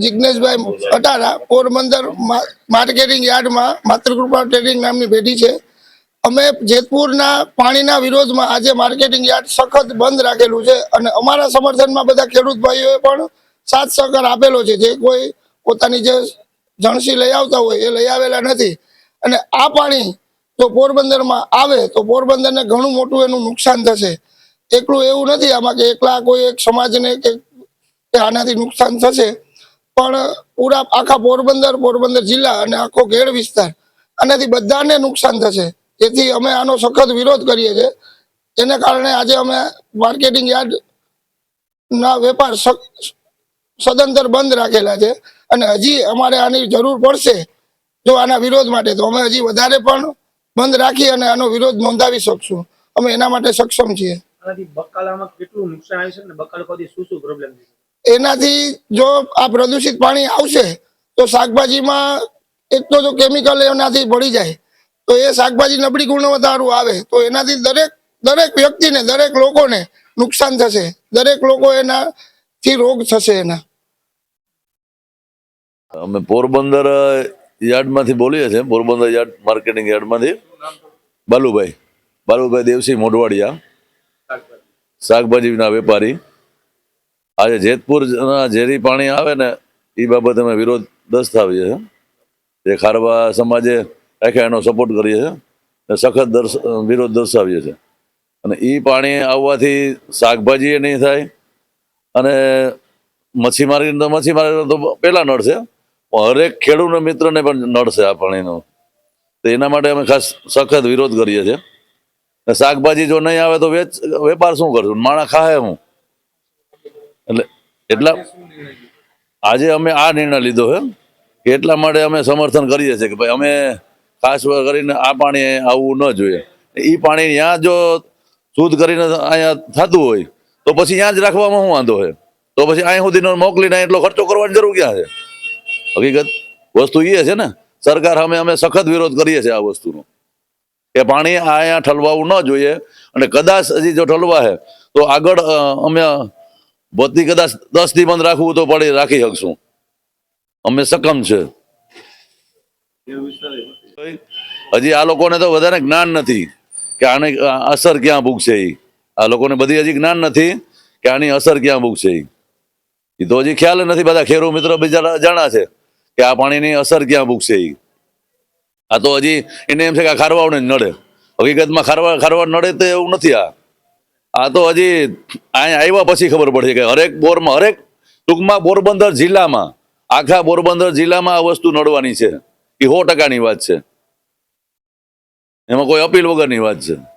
જિજ્ઞેશભાઈ Atara Porbandar marketing યાર્ડમાં માતૃકૃપા trading નામની પેઢી છે. અમે જેતપુરના પાણીના વિરોધમાં આજે માર્કેટિંગ યાર્ડ સખત બંધ રાખેલું છે અને અમારા સમર્થનમાં બધા ખેડૂત ભાઈઓએ પણ સાથ સહકાર આપેલો છે. જે કોઈ પોતાની જે જણસી લઈ આવતા હોય એ લઈ આવેલા નથી. અને આ પાણી જો પોરબંદરમાં આવે તો પોરબંદરને ઘણું મોટું એનું નુકસાન થશે. એકલું એવું નથી આમાં કે એકલા કોઈ એક સમાજને કે આનાથી નુકસાન થશે. પણ પૂરા આખા પોરબંદર પોરબંદર જિલ્લા અને આખો ઘેડ વિસ્તાર. આનાથી બધાને નુકસાન થશે. તેથી અમે આનો સખત વિરોધ કરીએ છીએ. જેને કારણે આજે અમે માર્કેટિંગ યાર્ડ ના વેપાર સદંતર બંધ રાખેલા છે. અને હજી અમારે આની જરૂર પડશે જો આના વિરોધ માટે. તો અમે હજી વધારે પણ બંધ રાખી અને આનો વિરોધ નોંધાવી શકશું. અમે એના માટે સક્ષમ છીએ. બકાલામાં કેટલું નુકસાન આવ્યું છે બકાલ શું શું પ્રોબ્લેમ છે? એનાથી જો આ પ્રદૂષિત પાણી આવશે તો શાકભાજીમાં એક તો જો કેમિકલ એનાથી ભળી જાય. તો એ શાકભાજી નબળી ગુણવત્તાવાળું આવે તો એનાથી દરેક દરેક વ્યક્તિને દરેક લોકોને નુકસાન થશે. દરેક લોકો એનાથી રોગ થશે એના. અમે પોરબંદર યાર્ડમાંથી બોલીએ છીએ. પોરબંદર યાર્ડ માર્કેટિંગ યાર્ડમાંથી. બાલુભાઈ બાલુભાઈ દેવસિંહ મોઢવાડિયા. શાકભાજીના વેપારી. આજે જેતપુરના ઝેરી પાણી આવે ને એ બાબતે અમે વિરોધ દર્શાવીએ છીએ. જે ખારવા સમાજે આખા એનો સપોર્ટ કરીએ છીએ સખત દર્શ, વિરોધ દર્શાવીએ છીએ. અને એ પાણી આવવાથી શાકભાજી નહીં થાય અને મચ્છીમારી તો મચ્છીમારી તો પહેલાં નડશે. પણ હરેક ખેડૂત મિત્રને પણ નડશે આ પાણીનો. તો એના માટે અમે ખાસ સખત વિરોધ કરીએ છીએ. શાકભાજી જો નહીં આવે તો વેચ, વેપાર શું કરશું? માણસ ખાહે હું? એટલે એટલા આજે અમે આ નિર્ણય લીધો છે એટલા માટે અમે સમર્થન કરીએ છીએ કે ભાઈ અમે ખાસ કરીને આ પાણી આવવું ન જોઈએ. એ પાણી ત્યાં જો શુદ્ધ કરીને અહીંયા થતું હોય, તો પછી ત્યાં જ રાખવામાં શું વાંધો છે તો પછી અહીં સુધીનો મોકલીને એટલો ખર્ચો કરવાની જરૂર ક્યાં છે? હકીકત વસ્તુ એ છે ને, સરકાર અમે અમે સખત વિરોધ કરીએ છીએ આ વસ્તુનો. કે પાણી અહીંયા ઠલવાવું ન જોઈએ, અને કદાચ હજી જો ઠલવા છે તો આગળ અમે બધી કદાચ દસથી બંધ રાખવું તો પડે, રાખી શકશું. અમે સક્ષમ છે. હજી આ લોકોને તો વધારે જ્ઞાન નથી કે આને અસર ક્યાં ભૂગશે એ આ લોકોને બધી હજી જ્ઞાન નથી કે આની અસર ક્યાં ભૂગશે એ તો હજી ખ્યાલ નથી, બધા ખેડૂત મિત્રો બીજા જાણા છે કે આ પાણીની અસર ક્યાં ભૂગશે એ આ તો હજી એને એમ છે કે આ ખારવાઓને નડે. હકીકતમાં ખારવા ખારવા નડે તો એવું નથી આ. આ તો હજી અહીંયા આવ્યા પછી ખબર પડશે કે હરેક બોરમાં, હરેક ટૂંકમાં પોરબંદર જિલ્લામાં, આખા પોરબંદર જિલ્લામાં આ વસ્તુ નડવાની છે. એ સો ટકાની વાત છે. એમાં કોઈ અપીલ વગરની વાત છે.